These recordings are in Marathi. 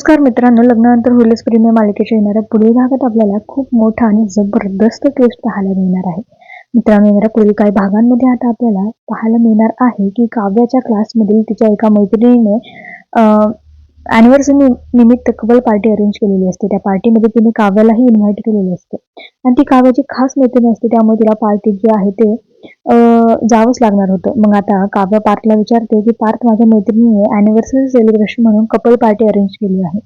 नमस्कार मित्रांनो लग्नानंतर होईलच प्रेमी मालिकेच्या येणाऱ्या पुढील भागात आपल्याला खूप मोठा आणि जबरदस्त ट्विस्ट पाहायला मिळणार आहे. मित्रांनो येणाऱ्या पुढील काही भागांमध्ये आता आपल्याला पाहायला मिळणार आहे की काव्याच्या क्लासमधील तिच्या एका मैत्रिणीने अॅनिव्हर्सरी निमित्त कबल पार्टी अरेंज केलेली असते. त्या पार्टीमध्ये तिने काव्यालाही इन्व्हाइट केलेली असते. आणि ती काव्याची खास मैत्रिणी असते. त्यामुळे तिला पार्टी जे आहे ते जावंच लागणार होतं. मग आता काव्य पार्थला विचारते की पार्थ माझ्या मैत्रिणीने अॅनिव्हर्सरी सेलिब्रेशन म्हणून कपल पार्टी अरेंज केली आहे.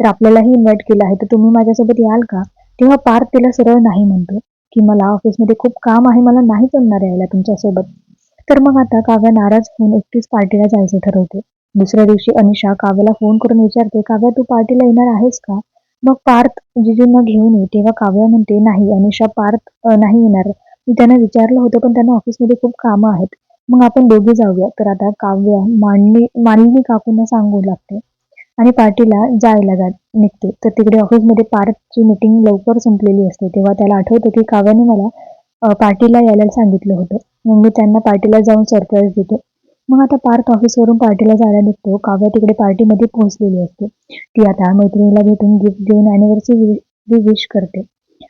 तर आपल्यालाही इन्व्हाइट केलं आहे. तर तुम्ही माझ्यासोबत याल का? तेव्हा पार्थ तिला सरळ नाही म्हणतो की मला ऑफिसमध्ये खूप काम आहे मला नाही जमणार यायला तुमच्यासोबत. तर मग आता काव्य नाराज होऊन एकटीच पार्टीला जायचं ठरवते. दुसऱ्या दिवशी अनिशा काव्याला फोन करून विचारते काव्या तू पार्टीला येणार आहेस का? मग पार्थ जिजूंना घेऊन ये. तेव्हा काव्य म्हणते नाही अनिशा पार्थ नाही येणार. मी त्यांना विचारलं होतं पण त्यांना ऑफिसमध्ये खूप कामं आहेत. मग आपण दोघे जाऊया. तर आता काव्य मांडणी मालिनी काकूंना सांगू लागते. आणि पार्टीला जायला निघते. तर तिकडे ऑफिसमध्ये पार्थची मीटिंग लवकर संपलेली असते. तेव्हा त्याला आठवतं की काव्याने मला पार्टीला यायला सांगितलं होतं. मग मी त्यांना पार्टीला जाऊन सरप्राईज देतो. मग आता पार्थ ऑफिसवरून पार्टीला जायला निघतो. काव्य तिकडे पार्टीमध्ये पोहोचलेली असते. ती आता मैत्रिणीला भेटून गिफ्ट देऊन अॅनिव्हर्सरी विश करते.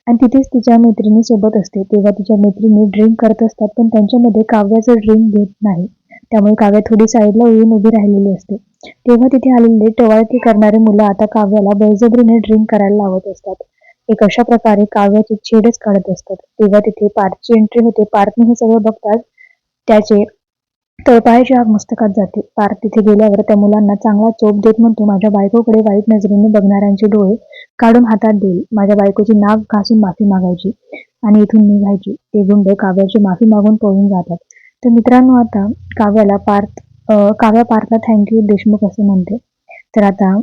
आणि तिथेच तिच्या मैत्रिणी सोबत असते. तेव्हा तिच्या मैत्रिणी ड्रिंक करत असतात पण त्यांच्यामध्ये काव्याचं ड्रिंक घेत नाही. त्यामुळे काव्य थोडी साईडला येऊन उभी राहिलेली असते. तेव्हा तिथे आलेले टवाळकी करणारे मुलं आता काव्याला बळजबरीने ड्रिंक करायला लावत असतात. एक अशा प्रकारे काव्याची छेडच काढत असतात. तेव्हा तिथे पार्थची एंट्री होते. पार्थने हे सगळं बघताच त्याचे तळपायाची आग मस्तकात जाते. पार्थ तिथे गेल्यावर त्या मुलांना चांगला चोप देत म्हणतो. माझ्या बायकोकडे वाईट नजरेने बघणाऱ्यांचे डोळे काढून हातात देईल. माझ्या बायकोची नाक घासून माफी मागायची आणि इथून निघायची. ते गुंड काव्याची माफी मागून पळून जातात. तर मित्रांनो आता काव्याला पार्थ काव्या पार्थला थँक्यू देशमुख असे म्हणते. तर आता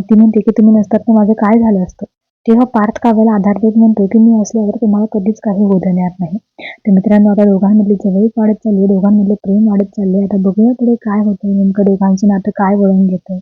ती म्हणते की तुम्ही नसतात तर माझं काय झालं असतं? तेव्हा पार्थ काव्याला आधार देत म्हणतो की मी असल्यावर तुम्हाला कधीच काही होऊ देणार नाही. तर मित्रांनो आता दोघांमधली जवळीक वाढत चालली दोघांमधले प्रेम वाढत चालले आता बघूया पुढे काय होतं नेमकं दोघांचं नातं काय वळण घेतं